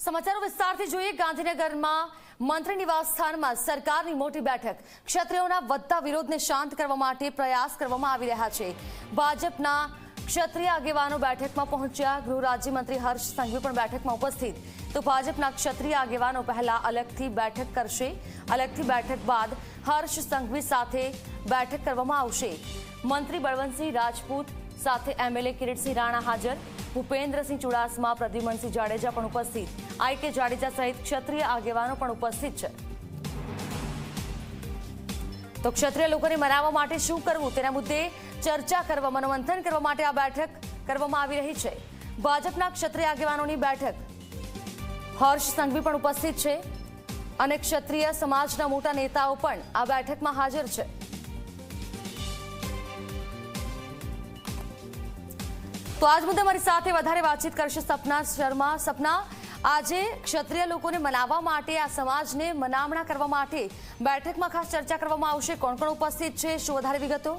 સમાચારો વિસ્તારથી જોઈએ, ગાંધીનગરમાં મંત્રી નિવાસ સ્થાનમાં સરકારની મોટી બેઠક. ક્ષત્રિયોના વધતા વિરોધને શાંત કરવા માટે પ્રયાસ કરવામાં આવી રહ્યા છે. ભાજપના ક્ષત્રિય આગેવાનો બેઠકમાં પહોંચ્યા. ગૃહ રાજ્યમંત્રી હર્ષ સંઘવી પણ બેઠકમાં ઉપસ્થિત. તો ભાજપના ક્ષત્રિય આગેવાનો પહેલા અલગથી બેઠક કરશે. અલગથી બેઠક બાદ હર્ષ સંઘવી સાથે બેઠક કરવામાં આવશે. મંત્રી બળવંતસિંહ રાજપૂત સાથે એમએલએ કિરીટસિંહ રાણા હાજર. ભૂપેન્દ્રસિંહ ચુડાસમા, પ્રદ્યુમનસિંહ જાડેજા પણ ઉપસ્થિત. આઈ કે જાડેજા સહિત ક્ષત્રિય આગેવાનો પણ ઉપસ્થિત છે. તો ક્ષત્રિય લોકોને મનાવવા માટે શું કરવું? તેના મુદ્દે ચર્ચા કરવા, મનોમંથન કરવા માટે આ બેઠક કરવામાં આવી રહી છે. ભાજપના ક્ષત્રિય આગેવાનોની બેઠક. હર્ષ સંઘવી પણ ઉપસ્થિત છે. અને ક્ષત્રિય સમાજના મોટા નેતાઓ પણ આ બેઠકમાં હાજર છે. તો આજ મુદ્દે મારી સાથે વધારે વાતચીત કરશે સપના શર્મા. સપના, આજે ક્ષત્રિય લોકોને મનાવવા માટે આ સમાજને મનામણા કરવા માટે બેઠકમાં ખાસ ચર્ચા કરવામાં આવશે. કોણ કોણ ઉપસ્થિત છે? શું વધારે વિગતો?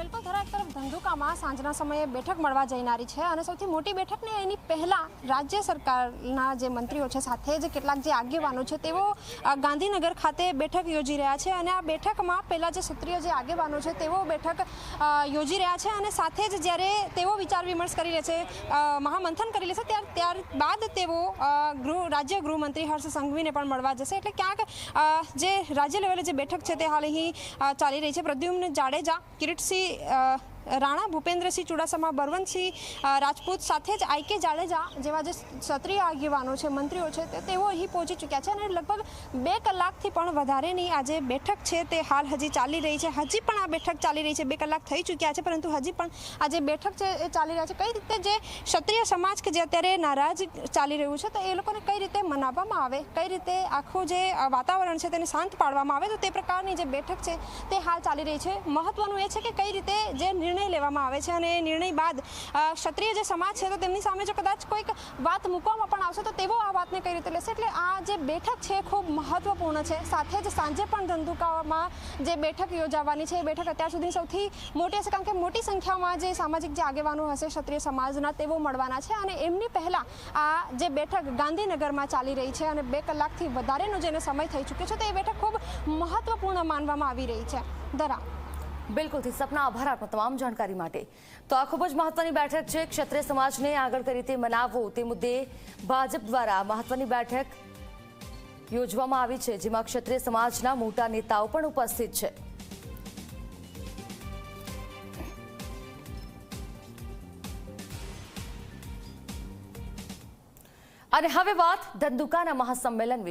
બિલકુલ ધરા એક તરફ ધંધુકામાં સાંજના સમયે બેઠક મળવા જઈનારી છે અને સૌથી મોટી બેઠકને એની પહેલાં રાજ્ય સરકારના જે મંત્રીઓ છે, સાથે જ કેટલાક જે આગેવાનો છે, તેઓ ગાંધીનગર ખાતે બેઠક યોજી રહ્યા છે અને આ બેઠકમાં પહેલાં જે ક્ષત્રિય જે આગેવાનો છે, તેઓ બેઠક યોજી રહ્યા છે અને સાથે જ જ્યારે તેઓ વિચાર વિમર્શ કરી લે છે મહામંથન કરી લેશે ત્યાર, ત્યારબાદ તેઓ ગૃહ, રાજ્ય ગૃહમંત્રી હર્ષ સંઘવીને પણ મળવા જશે. એટલે ક્યાંક જે રાજ્ય લેવલે જે બેઠક છે, તે હાલ અહીં ચાલી રહી છે. પ્રદ્યુમ્ન જાડેજા, કિરીટસિંહ uh, રાણા ભૂપેન્દ્રસિંહ ચુડાસમા બળવંતસિંહ રાજપૂત સાથે જ આઈ કે જાડેજા જેવા જે ક્ષત્રિય આગેવાનો છે, મંત્રીઓ છે તેઓ અહીં પહોંચી ચૂક્યા છે અને લગભગ બે કલાકથી પણ વધારેની આ જે બેઠક છે તે હાલ હજી ચાલી રહી છે. હજી પણ આ બેઠક ચાલી રહી છે, બે કલાક થઈ ચૂક્યા છે, પરંતુ હજી પણ આ જે બેઠક છે એ ચાલી રહ્યા છે. કઈ રીતે જે ક્ષત્રિય સમાજ કે જે અત્યારે નારાજ ચાલી રહ્યું છે, તો એ લોકોને કઈ રીતે મનાવવામાં આવે? કઈ રીતે આખું જે વાતાવરણ છે તેને શાંત પાડવામાં આવે? તો તે પ્રકારની જે બેઠક છે તે હાલ ચાલી રહી છે. મહત્વનું એ છે કે કઈ રીતે જે નિર્ણય લેવામાં આવે છે અને નિર્ણય બાદ ક્ષત્રિય જે સમાજ છે તો તેમની સામે જો કદાચ કોઈક વાત મૂકવામાં પણ આવશે તો તેઓ આ વાતને કઈ રીતે લેશે? એટલે આ જે બેઠક છે ખૂબ મહત્વપૂર્ણ છે. સાથે જ સાંજે પણ ધંધુકામાં જે બેઠક યોજાવાની છે, એ બેઠક અત્યાર સુધી સૌથી મોટી હશે કારણ કે મોટી સંખ્યામાં જે સામાજિક જે આગેવાનો હશે ક્ષત્રિય સમાજના તેઓ મળવાના છે અને એમની પહેલાં આ જે બેઠક ગાંધીનગરમાં ચાલી રહી છે અને બે કલાકથી વધારેનો જેને સમય થઈ ચૂક્યો છે તો એ બેઠક ખૂબ મહત્વપૂર્ણ માનવામાં આવી રહી છે. દરા. બિલકુલથી સપના આભાર આપનો તમામ જાણકારી માટે. તો આ ખૂબ જ મહત્વની બેઠક છે. ક્ષત્રિય સમાજને આગળ કઈ રીતે મનાવવો તે મુદ્દે ભાજપ દ્વારા મહત્વની બેઠક યોજવામાં આવી છે, જેમાં ક્ષત્રિય સમાજના મોટા નેતાઓ પણ ઉપસ્થિત છે. અને હવે વાત ધંધુકાના મહાસંમેલન વિશે.